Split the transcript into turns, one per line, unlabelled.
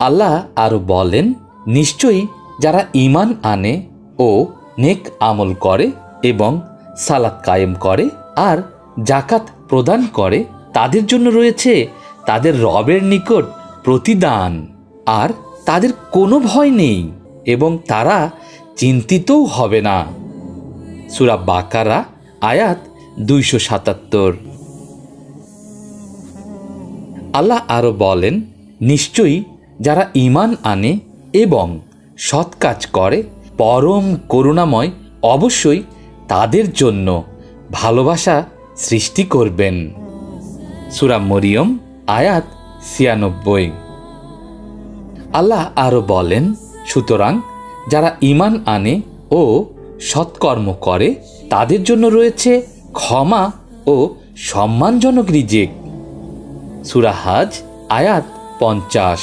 আল্লাহ আরও বলেন, নিশ্চয়ই যারা ঈমান আনে ও নেক আমল করে এবং সালাত কায়েম করে আর জাকাত প্রদান করে, তাদের জন্য রয়েছে তাদের রবের নিকট প্রতিদান। আর তাদের কোনো ভয় নেই এবং তারা চিন্তিতও হবে না। সুরা বাকারা, আয়াত দুইশো সাতাত্তর। আল্লাহ আরও বলেন, নিশ্চয়ই যারা ঈমান আনে এবং সৎ কাজ করে, পরম করুণাময় অবশ্যই তাদের জন্য ভালোবাসা সৃষ্টি করবেন। সুরা মরিয়ম, আয়াত ছিয়ানব্বই। আল্লাহ আরও বলেন, সুতরাং যারা ঈমান আনে ও সৎকর্ম করে, তাদের জন্য রয়েছে ক্ষমা ও সম্মানজনক রিজেক। সুরাহাজ আয়াত পঞ্চাশ।